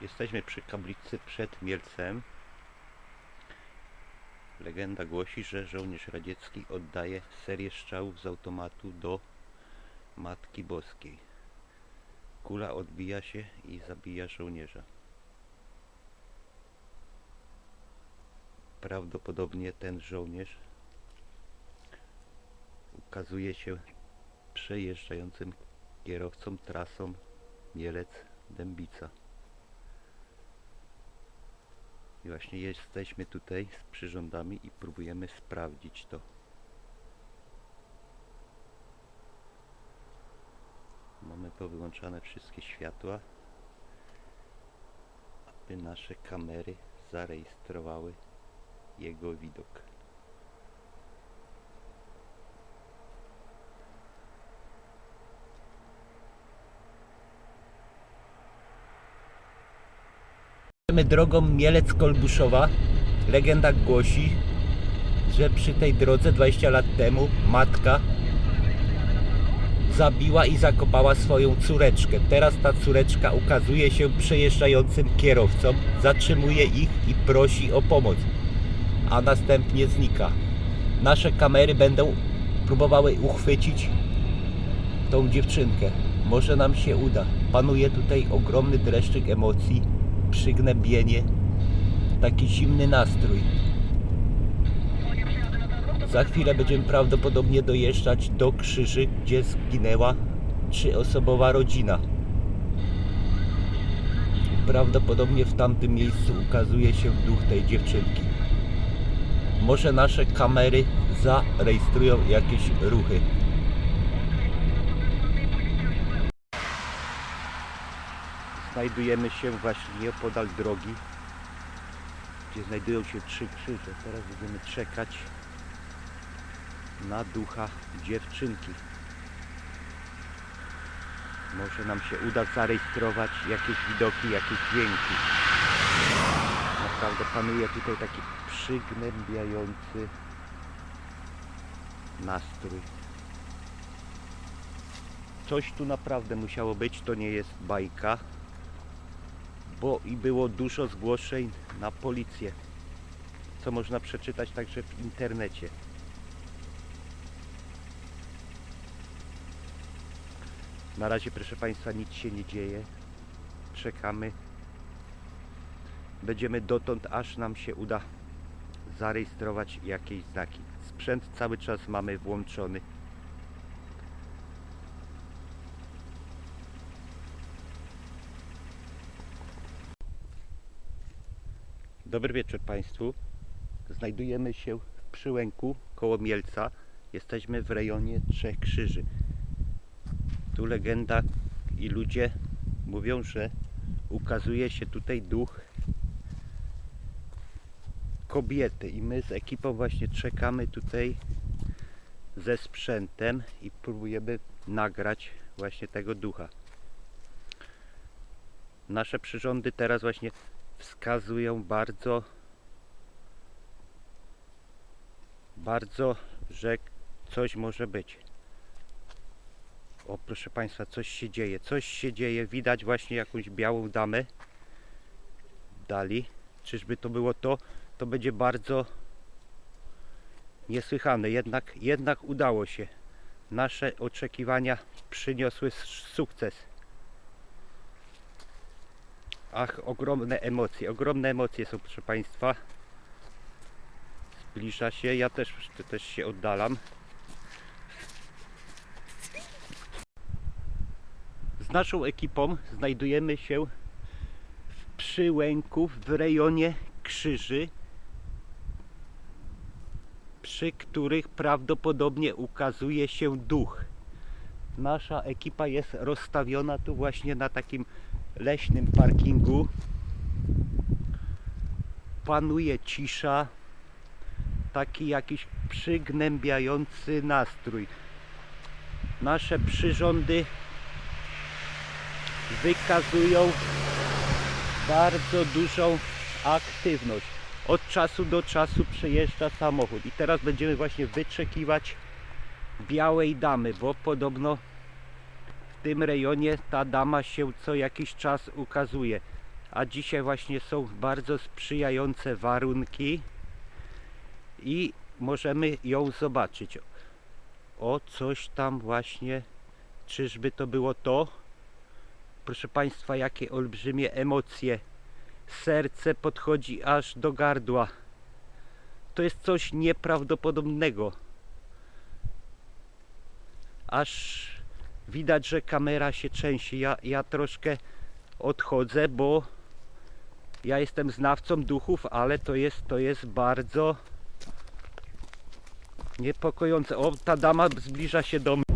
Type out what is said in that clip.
Jesteśmy przy kaplicy przed Mielcem. Legenda głosi, że żołnierz radziecki oddaje serię strzałów z automatu do Matki Boskiej. Kula odbija się i zabija żołnierza. Prawdopodobnie ten żołnierz ukazuje się przejeżdżającym kierowcą trasą Mielec-Dębica. I właśnie jesteśmy tutaj z przyrządami i próbujemy sprawdzić to. Mamy powyłączane wszystkie światła, aby nasze kamery zarejestrowały jego widok. Idziemy drogą Mielec-Kolbuszowa. Legenda głosi, że przy tej drodze 20 lat temu matka zabiła i zakopała swoją córeczkę. Teraz ta córeczka ukazuje się przejeżdżającym kierowcom, zatrzymuje ich i prosi o pomoc, a następnie znika. Nasze kamery będą próbowały uchwycić tą dziewczynkę. Może nam się uda. Panuje tutaj ogromny dreszczyk emocji, przygnębienie, taki zimny nastrój. Za chwilę będziemy prawdopodobnie dojeżdżać do krzyży, gdzie zginęła trzyosobowa rodzina. Prawdopodobnie w tamtym miejscu ukazuje się duch tej dziewczynki. Może nasze kamery zarejestrują jakieś ruchy. Znajdujemy się właśnie nieopodal drogi, gdzie znajdują się trzy krzyże. Teraz będziemy czekać na ducha dziewczynki. Może nam się uda zarejestrować jakieś widoki, jakieś dźwięki. Naprawdę panuje tutaj taki przygnębiający nastrój. Coś tu naprawdę musiało być, to nie jest bajka, bo i było dużo zgłoszeń na policję, co można przeczytać także w internecie. Na razie, proszę Państwa, nic się nie dzieje. Czekamy. Będziemy dotąd, aż nam się uda zarejestrować jakieś znaki. Sprzęt cały czas mamy włączony. Dobry wieczór Państwu. Znajdujemy się w Przyłęku koło Mielca. Jesteśmy w rejonie Trzech Krzyży. Tu legenda i ludzie mówią, że ukazuje się tutaj duch kobiety i my z ekipą właśnie czekamy tutaj ze sprzętem i próbujemy nagrać właśnie tego ducha. Nasze przyrządy teraz właśnie wskazują bardzo bardzo, że coś może być. O proszę Państwa, coś się dzieje, coś się dzieje, widać właśnie jakąś białą damę dali. Czyżby to było to? To będzie bardzo niesłychane, jednak, jednak udało się. Nasze oczekiwania przyniosły sukces. Ach, ogromne emocje, ogromne emocje są, proszę Państwa. Zbliża się, ja też, też się oddalam. Z naszą ekipą znajdujemy się w Przyłęku w rejonie Krzyży, przy których prawdopodobnie ukazuje się duch. Nasza ekipa jest rozstawiona tu właśnie na takim leśnym parkingu. Panuje cisza, taki jakiś przygnębiający nastrój. Nasze przyrządy wykazują bardzo dużą aktywność. Od czasu do czasu przejeżdża samochód i teraz będziemy właśnie wyczekiwać białej damy, bo podobno w tym rejonie ta dama się co jakiś czas ukazuje. a dzisiaj właśnie są bardzo sprzyjające warunki i możemy ją zobaczyć. O, coś tam właśnie, czyżby to było to? Proszę Państwa, jakie olbrzymie emocje. Serce podchodzi aż do gardła. To jest coś nieprawdopodobnego. Aż widać, że kamera się trzęsie. Ja, ja troszkę odchodzę, bo ja jestem znawcą duchów, ale to jest, to jest bardzo niepokojące. O, ta dama zbliża się do mnie.